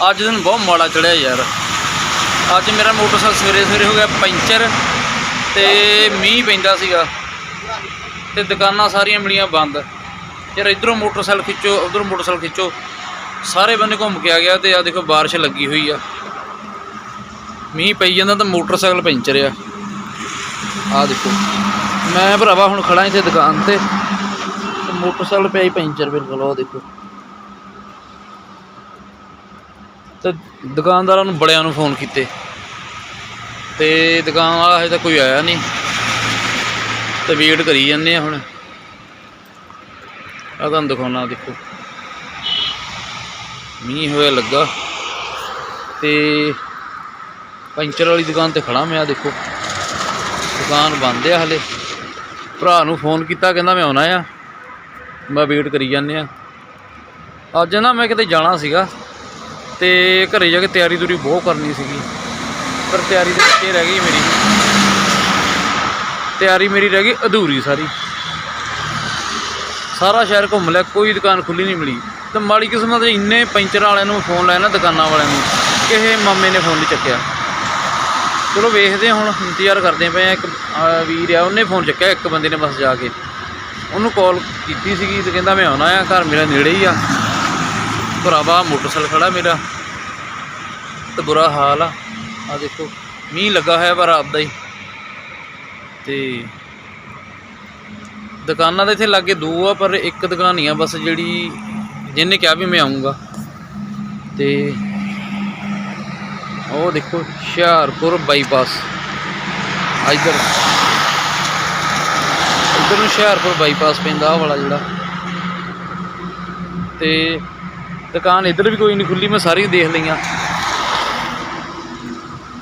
ਅੱਜ ਦਿਨ ਬਹੁਤ ਮਾੜਾ ਚੜਿਆ ਯਾਰ। ਅੱਜ ਮੇਰਾ ਮੋਟਰਸਾਈਕਲ ਸਵੇਰੇ ਸਵੇਰੇ ਹੋ ਗਿਆ ਪੈਂਚਰ ਤੇ ਮੀਂਹ ਪੈਂਦਾ ਸੀਗਾ ਤੇ ਦੁਕਾਨਾਂ ਸਾਰੀਆਂ ਮਿਲੀਆਂ ਬੰਦ। ਯਾਰ ਇਧਰੋਂ ਮੋਟਰਸਾਈਕਲ ਖਿੱਚੋ, ਉਧਰੋਂ ਮੋਟਰਸਾਈਕਲ ਖਿੱਚੋ, ਸਾਰੇ ਬੰਨੇ ਘੁੰਮ ਕੇ ਆ ਗਿਆ ਤੇ ਆ ਦੇਖੋ ਬਾਰਿਸ਼ ਲੱਗੀ ਹੋਈ ਆ। ਮੀਂਹ ਪਈ ਜਾਂਦਾ ਤਾਂ ਮੋਟਰਸਾਈਕਲ ਪੈਂਚਰ ਆ। ਆ ਦੇਖੋ, ਮੈਂ ਭਰਾਵਾ ਹੁਣ ਖੜਾ ਇੱਥੇ ਦੁਕਾਨ ਤੇ ਤੇ ਮੋਟਰਸਾਈਕਲ ਪਿਆ ਹੀ ਪੈਂਚਰ ਬਿਲਕੁਲ ਉਹ ਦੇਖੋ। ਤੇ ਦੁਕਾਨਦਾਰਾਂ ਨੂੰ ਬੜਿਆਂ ਨੂੰ ਫੋਨ ਕੀਤੇ। ਤੇ ਦੁਕਾਨ ਵਾਲਾ ਹਜੇ ਤੱਕ ਕੋਈ ਆਇਆ ਨਹੀਂ। ਤੇ ਵੇਟ ਕਰੀ ਜਾਂਦੇ ਆ ਹੁਣ। ਆ ਤੁਹਾਨੂੰ ਦਿਖਾਉਣਾ, ਦੇਖੋ। ਮੀਂਹ ਹੋਇਆ ਲੱਗਾ। ਤੇ ਪੈਂਚਰ ਵਾਲੀ ਦੁਕਾਨ ਤੇ ਖੜਾ ਮੈਂ ਆ ਦੇਖੋ। ਦੁਕਾਨ ਬੰਦ ਆ ਹਲੇ। ਭਰਾ ਨੂੰ ਫੋਨ ਕੀਤਾ, ਕਹਿੰਦਾ ਮੈਂ ਆਉਣਾ ਆ। ਮੈਂ ਵੇਟ ਕਰੀ ਜਾਂਦੇ ਆ। ਅੱਜ ਨਾ ਮੈਂ ਕਿਤੇ ਜਾਣਾ ਸੀਗਾ। ਤੇ ਘਰੇ ਜਾ ਕੇ ਤਿਆਰੀ ਤੁਰੀ ਬਹੁਤ ਕਰਨੀ ਸੀਗੀ। ਪਰ ਤਿਆਰੀ ਦੇ ਵਿੱਚ ਰਹਿ ਗਈ ਮੇਰੀ। ਤਿਆਰੀ ਮੇਰੀ ਰਹਿ ਗਈ ਅਧੂਰੀ ਸਾਰੀ। ਸਾਰਾ ਸ਼ਹਿਰ ਘੁੰਮ ਲਿਆ, ਕੋਈ ਦੁਕਾਨ ਖੁੱਲੀ ਨਹੀਂ ਮਿਲੀ। ਤੇ ਮਾੜੀ ਕਿਸਮਤ ਦੇ ਇੰਨੇ ਪੈਂਚਰ ਵਾਲਿਆਂ ਨੂੰ ਫੋਨ ਲਾਇਆ ਨਾ ਦੁਕਾਨਾਂ ਵਾਲਿਆਂ ਨੂੰ ਕਿਸੇ ਮਾਮੇ ਨੇ ਫੋਨ ਨਹੀਂ ਚੱਕਿਆ। ਚਲੋ ਵੇਖਦੇ ਹੁਣ, ਇੰਤਜ਼ਾਰ ਕਰਦੇ ਪਏ ਆ ਇੱਕ ਵੀਰ ਆ, ਉਹਨੇ ਫੋਨ ਚੱਕਿਆ, ਇੱਕ ਬੰਦੇ ਨੇ ਬਸ ਜਾ ਕੇ। ਉਹਨੂੰ ਕਾਲ ਕੀਤੀ ਸੀਗੀ ਤੇ ਕਹਿੰਦਾ ਮੈਂ ਆਉਣਾ ਆ, ਘਰ ਮੇਰਾ ਨੇੜੇ ਹੀ ਆ। ਭਰਾਵਾ ਮੋਟਰਸਾਈਕਲ ਖੜਾ ਮੇਰਾ। ਬਹੁਤ ਬੁਰਾ ਹਾਲ ਆ। ਆ ਦੇਖੋ, ਮੀਂਹ ਲੱਗਾ ਹੋਇਆ ਪਰ ਆਪਦਾ ਹੀ। ਤੇ ਦੁਕਾਨਾਂ ਦੇ ਇੱਥੇ ਲਾਗੇ ਦੋ ਆ, ਪਰ ਇੱਕ ਦੁਕਾਨ ਹੀ ਆ, ਬਸ ਜਿਹੜੀ ਜਿਹਨੇ ਕਿਹਾ ਵੀ ਮੈਂ ਆਉਂਗਾ ਤੇ ਉਹ ਦੇਖੋ, ਹੁਸ਼ਿਆਰਪੁਰ ਬਾਈਪਾਸ। ਇਧਰ ਇਧਰ ਨੂੰ ਹੁਸ਼ਿਆਰਪੁਰ ਬਾਈਪਾਸ ਪੈਂਦਾ ਆਹ ਵਾਲਾ ਜਿਹੜਾ। ਤੇ ਦੁਕਾਨ ਇੱਧਰ ਵੀ ਕੋਈ ਨਹੀਂ ਖੁੱਲੀ ਮੈਂ ਸਾਰੀ ਦੇਖ ਲਈਆਂ।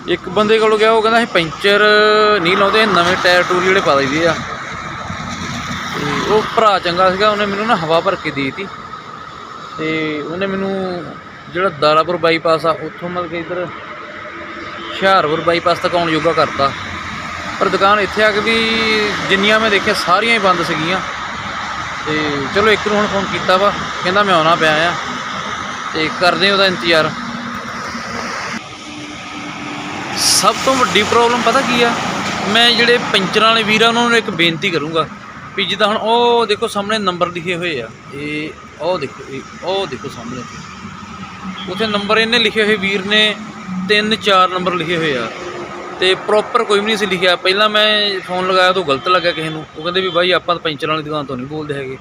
ਇੱਕ ਬੰਦੇ ਕੋਲ ਗਿਆ ਉਹ ਕਹਿੰਦਾ ਇਹ ਪੈਂਚਰ ਨਹੀਂ ਲਾਉਂਦੇ ਨਵੇਂ ਟਾਇਰ ਟੂਰ ਜਿਹੜੇ ਪਾ ਦਈਦੇ ਆ। ਤੇ ਉਹ ਭਰਾ ਚੰਗਾ ਸੀਗਾ, ਉਹਨੇ ਮੈਨੂੰ ਨਾ ਹਵਾ ਭਰ ਕੇ ਦੇ ਦਿੱਤੀ। ਤੇ ਉਹਨੇ ਮੈਨੂੰ ਜਿਹੜਾ ਦਾਰਾਪੁਰ ਬਾਈਪਾਸ ਆ, ਉੱਥੋਂ ਮਤਲਬ ਕਿ ਇੱਧਰ ਹੁਸ਼ਿਆਰਪੁਰ ਬਾਈਪਾਸ ਤੱਕ ਆਉਣ ਯੋਗਾ ਕਰਤਾ। ਪਰ ਦੁਕਾਨ ਇੱਥੇ ਆ ਕੇ ਵੀ ਜਿੰਨੀਆਂ ਮੈਂ ਦੇਖਿਆ, ਸਾਰੀਆਂ ਹੀ ਬੰਦ ਸੀਗੀਆਂ। ਤੇ ਚਲੋ ਇੱਕ ਨੂੰ ਹੁਣ ਫੋਨ ਕੀਤਾ ਵਾ, ਕਹਿੰਦਾ ਮੈਂ ਆਉਣਾ ਪਿਆ ਆ। ਤੇ ਕਰਦੇ ਉਹਦਾ ਇੰਤਜ਼ਾਰ। ਸਭ ਤੋਂ ਵੱਡੀ ਪ੍ਰੋਬਲਮ ਪਤਾ ਕੀ ਆ? ਮੈਂ ਜਿਹੜੇ ਪੈਂਚਰਾਂ ਵਾਲੇ ਵੀਰਾਂ ਉਹਨਾਂ ਨੂੰ ਇੱਕ ਬੇਨਤੀ ਕਰੂੰਗਾ ਵੀ ਜਿੱਦਾਂ ਹੁਣ ਉਹ ਦੇਖੋ ਸਾਹਮਣੇ ਨੰਬਰ ਲਿਖੇ ਹੋਏ ਆ। ਇਹ ਉਹ ਦੇਖੋ, ਇਹ ਉਹ ਦੇਖੋ ਸਾਹਮਣੇ। ਉਥੇ ਨੰਬਰ ਇਹਨੇ ਲਿਖੇ ਹੋਏ ਵੀਰ ਨੇ, ਤਿੰਨ ਚਾਰ ਨੰਬਰ ਲਿਖੇ ਹੋਏ ਆ। ਤੇ ਪ੍ਰੋਪਰ ਕੋਈ ਵੀ ਨਹੀਂ ਸੀ ਲਿਖਿਆ। ਪਹਿਲਾਂ ਮੈਂ ਫੋਨ ਲਗਾਇਆ ਤਾਂ ਗਲਤ ਲੱਗਿਆ ਕਿਸੇ ਨੂੰ। ਉਹ ਕਹਿੰਦੇ ਵੀ ਬਾਈ ਆਪਾਂ ਤਾਂ ਪੈਂਚਰਾਂ ਵਾਲੀ ਦੁਕਾਨ ਤੋਂ ਨਹੀਂ ਬੋਲਦੇ ਹੈਗੇ।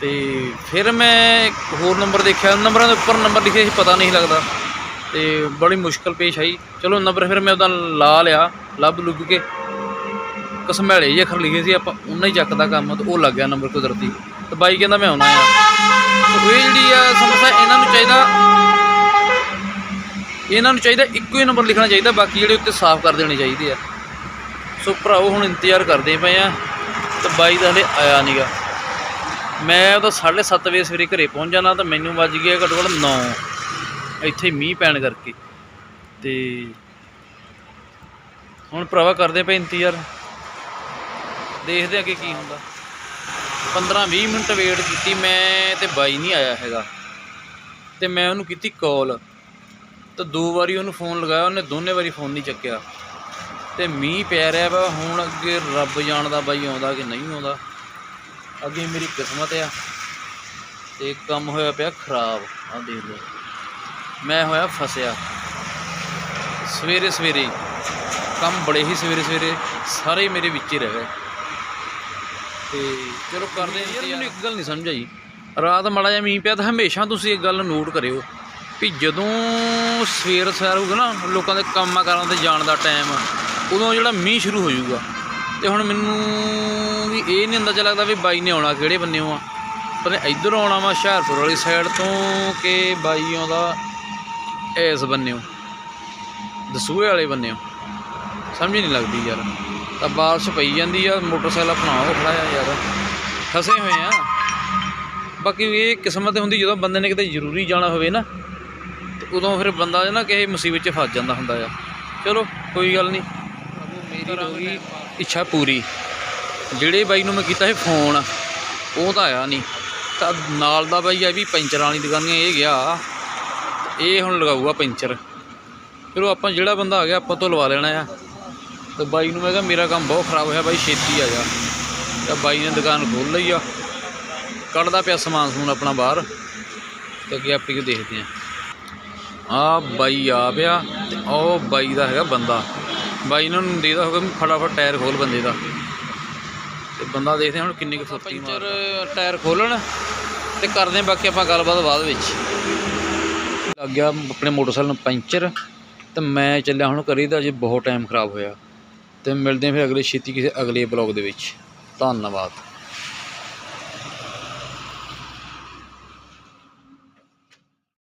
ਤੇ ਫਿਰ ਮੈਂ ਇੱਕ ਹੋਰ ਨੰਬਰ ਦੇਖਿਆ। ਨੰਬਰਾਂ ਦੇ ਉੱਪਰ ਨੰਬਰ ਲਿਖੇ ਸੀ, ਪਤਾ ਨਹੀਂ ਲੱਗਦਾ। ਤੇ ਬੜੀ ਮੁਸ਼ਕਲ ਪੇਸ਼ ਆਈ। ਚਲੋ ਨੰਬਰ ਫਿਰ ਮੈਂ ਉਹਦਾ ਲਾ ਲਿਆ, ਲੱਭ ਲੁੱਭ ਕੇ। ਕਸਮੈਲੇ ਜਿਹੇ ਅੱਖਰ ਲਿਖੇ ਸੀ, ਆਪਾਂ ਉਹਨਾਂ ਹੀ ਚੱਕਦਾ ਕੰਮ, ਤੇ ਉਹ ਲੱਗ ਗਿਆ ਨੰਬਰ ਕੁਦਰਤੀ। ਤੇ ਬਾਈ ਕਹਿੰਦਾ ਮੈਂ ਆਉਣਾ ਆ। ਤੇ ਇਹ ਜਿਹੜੀ ਆ ਸਮੱਸਿਆ, ਇਹਨਾਂ ਨੂੰ ਚਾਹੀਦਾ ਇਹਨਾਂ ਨੂੰ ਚਾਹੀਦਾ ਇੱਕੋ ਹੀ ਨੰਬਰ ਲਿਖਣਾ ਚਾਹੀਦਾ, ਬਾਕੀ ਜਿਹੜੇ ਉੱਤੇ ਸਾਫ਼ ਕਰ ਦੇਣੇ ਚਾਹੀਦੇ ਆ। ਸੋ ਭਰਾਓ, ਹੁਣ ਇੰਤਜ਼ਾਰ ਕਰਦੇ ਪਏ ਆ, ਤੇ ਬਾਈ ਦਾ ਹਲੇ ਆਇਆ ਨਹੀਂਗਾ ਮੈਂ ਉਹਦਾ 7:30 ਵਜੇ ਸਵੇਰੇ ਘਰੇ ਪਹੁੰਚ ਜਾਣਾ, ਤਾਂ ਮੈਨੂੰ ਵੱਜ ਗਿਆ ਘੱਟੋ ਘੱਟ 9 ਇੱਥੇ ਮੀਂਹ ਪੈਣ ਕਰਕੇ। ਤੇ ਹੁਣ ਭਰਾਵਾ ਕਰਦੇ ਪਏ ਇੰਤਜ਼ਾਰ। ਦੇਖਦੇ ਅੱਗੇ ਕੀ ਹੁੰਦਾ। 15-20 ਮਿੰਟ ਵੇਟ ਕੀਤੀ, ਮੈਂ ਤੇ ਬਾਈ ਨਹੀਂ ਆਇਆ ਹੈਗਾ। ਤੇ ਮੈਂ ਉਹਨੂੰ ਕੀਤੀ ਕਾਲ ਤਾਂ ਦੋ ਵਾਰੀ ਉਹਨੂੰ ਫੋਨ ਲਗਾਇਆ, ਉਹਨੇ ਦੋਨੇ ਵਾਰੀ ਫੋਨ ਨਹੀਂ ਚੱਕਿਆ। ਤੇ ਮੀਂਹ ਪੈ ਰਿਹਾ ਵਾ, ਹੁਣ ਅੱਗੇ ਰੱਬ ਜਾਣਦਾ ਬਾਈ ਆਉਂਦਾ ਕਿ ਨਹੀਂ ਆਉਂਦਾ। ਅੱਗੇ ਮੇਰੀ ਕਿਸਮਤ ਆ। ਤੇ ਕੰਮ ਹੋਇਆ ਪਿਆ ਖਰਾਬ ਆ ਦੇਖ ਲਓ। ਮੈਂ ਹੋਇਆ ਫਸਿਆ। ਸਵੇਰੇ ਸਵੇਰੇ। ਕੰਮ ਬੜੇ ਹੀ ਸਵੇਰੇ ਸਵੇਰੇ ਸਾਰੇ ਮੇਰੇ ਵਿੱਚ ਹੀ ਰਹਿ। ਗਏ ਤੇ ਚਲੋ ਕਰਦੇ ਹਾਂ ਯਾਰ ਮੈਨੂੰ ਇੱਕ ਗੱਲ ਨਹੀਂ ਸਮਝ ਆਈ। ਰਾਤ ਮਾੜਾ ਜਿਹਾ ਮੀਂਹ ਪਿਆ ਤਾਂ ਹਮੇਸ਼ਾ ਤੁਸੀਂ ਇੱਕ ਗੱਲ ਨੋਟ ਕਰਿਓ ਵੀ ਜਦੋਂ ਸਵੇਰ ਸਵੇਰ ਹੋਊਗਾ ਨਾ ਲੋਕਾਂ ਦੇ ਕੰਮਾਂ ਕਾਰਾਂ ਤੇ ਜਾਣ ਦਾ ਟਾਈਮ ਉਦੋਂ ਜਿਹੜਾ ਮੀਂਹ ਸ਼ੁਰੂ ਹੋ ਜਾਊਗਾ। ਤੇ ਹੁਣ ਮੈਨੂੰ ਵੀ ਇਹ ਨਹੀਂ ਅੰਦਾਜ਼ਾ ਲੱਗਦਾ ਵੀ ਬਾਈ ਨੇ ਆਉਣਾ ਕਿਹੜੇ ਬੰਨੇੋਂ ਆ ਨਹੀਂ ਇੱਧਰੋਂ ਆਉਣਾ ਵਾ ਹੁਸ਼ਿਆਰਪੁਰ ਵਾਲੀ ਸਾਈਡ ਤੋਂ ਕਿ ਬਾਈ ਆਉਂਦਾ ਇਸ ਬੰਨੇੋਂ ਦਸੂਹੇ ਵਾਲੇ ਬੰਨੇੋਂ ਸਮਝ ਨਹੀਂ ਲੱਗਦੀ ਯਾਰ। ਤਾਂ ਬਾਰਿਸ਼ ਪਈ ਜਾਂਦੀ ਆ ਮੋਟਰਸਾਈਕਲ ਆਪਣਾ ਉਹ ਖੜਾ ਆ ਯਾਰ। ਫਸੇ ਹੋਏ ਆ। ਬਾਕੀ ਇਹ ਕਿਸਮਤ ਹੁੰਦੀ ਜਦੋਂ ਬੰਦੇ ਨੇ ਕਿਤੇ ਜ਼ਰੂਰੀ ਜਾਣਾ ਹੋਵੇ ਨਾ ਤੇ ਉਦੋਂ ਫਿਰ ਬੰਦਾ ਨਾ ਕਿਸੇ ਮੁਸੀਬਤ 'ਚ ਫਸ ਜਾਂਦਾ ਹੁੰਦਾ ਆ। ਚਲੋ ਕੋਈ ਗੱਲ ਨਹੀਂ ਮੇਰੀ ਹੋ ਗਈ ਇੱਛਾ ਪੂਰੀ। ਜਿਹੜੇ ਬਾਈ ਨੂੰ ਮੈਂ ਕੀਤਾ ਸੀ ਫੋਨ ਉਹ ਤਾਂ ਆਇਆ ਨਹੀਂ ਤਾਂ ਨਾਲ ਦਾ ਬਾਈ ਆ ਵੀ ਪੈਂਚਰਾਂ ਵਾਲੀ ਦੁਕਾਨੀਆਂ ਇਹ ਗਿਆ। ਇਹ ਹੁਣ ਲਗਾਊਗਾ ਪੈਂਚਰ। ਚਲੋ ਆਪਾਂ ਜਿਹੜਾ ਬੰਦਾ ਆ ਗਿਆ ਆਪਾਂ ਤੋਂ ਲਵਾ ਲੈਣਾ ਆ। ਤੇ ਬਾਈ ਨੂੰ ਮੈਂ ਕਿਹਾ ਮੇਰਾ ਕੰਮ ਬਹੁਤ ਖਰਾਬ ਹੋਇਆ ਬਾਈ ਛੇਤੀ ਆ ਜਾ। ਤਾਂ ਬਾਈ ਨੇ ਦੁਕਾਨ ਖੋਲ ਲਈ ਆ। ਕੱਢਦਾ ਪਿਆ ਸਮਾਨ ਸਮੂਨ ਆਪਣਾ ਬਾਹਰ। ਤੇ ਅੱਗੇ ਆਪੇ ਕੀ ਦੇਖਦੇ ਆ। ਆ ਬਾਈ ਆ ਪਿਆ ਤੇ ਉਹ ਬਾਈ ਦਾ ਹੈਗਾ ਬੰਦਾ। ਬਾਈ ਨੂੰ ਦੇਦਾ ਹੋਗਾ ਫਟਾਫਟ ਟਾਇਰ ਖੋਲ ਬੰਦੇ ਦਾ। ਤੇ ਬੰਦਾ ਦੇਖਦੇ ਹੁਣ ਕਿੰਨੀ ਕੁ ਫੁਰਤੀ ਮਾਰਦਾ। ਟਾਇਰ ਖੋਲਣ ਤੇ ਕਰਦੇ ਬਾਕੀ ਆਪਾਂ ਗੱਲਬਾਤ ਬਾਅਦ ਵਿੱਚ। ਲੱਗ ਗਿਆ ਆਪਣੇ ਮੋਟਰਸਾਈਕਲ ਨੂੰ ਪੈਂਚਰ ਤੇ ਮੈਂ ਚੱਲਿਆ ਹੁਣ ਕਰੀ ਤਾਂ ਅਜੇ ਬਹੁਤ ਟਾਈਮ ਖਰਾਬ ਹੋਇਆ ਤੇ ਮਿਲਦੇ ਹਾਂ ਫਿਰ ਅਗਲੇ ਛੇਤੀ ਕਿਸੇ ਅਗਲੇ ਬਲੌਗ ਦੇ ਵਿੱਚ। ਧੰਨਵਾਦ।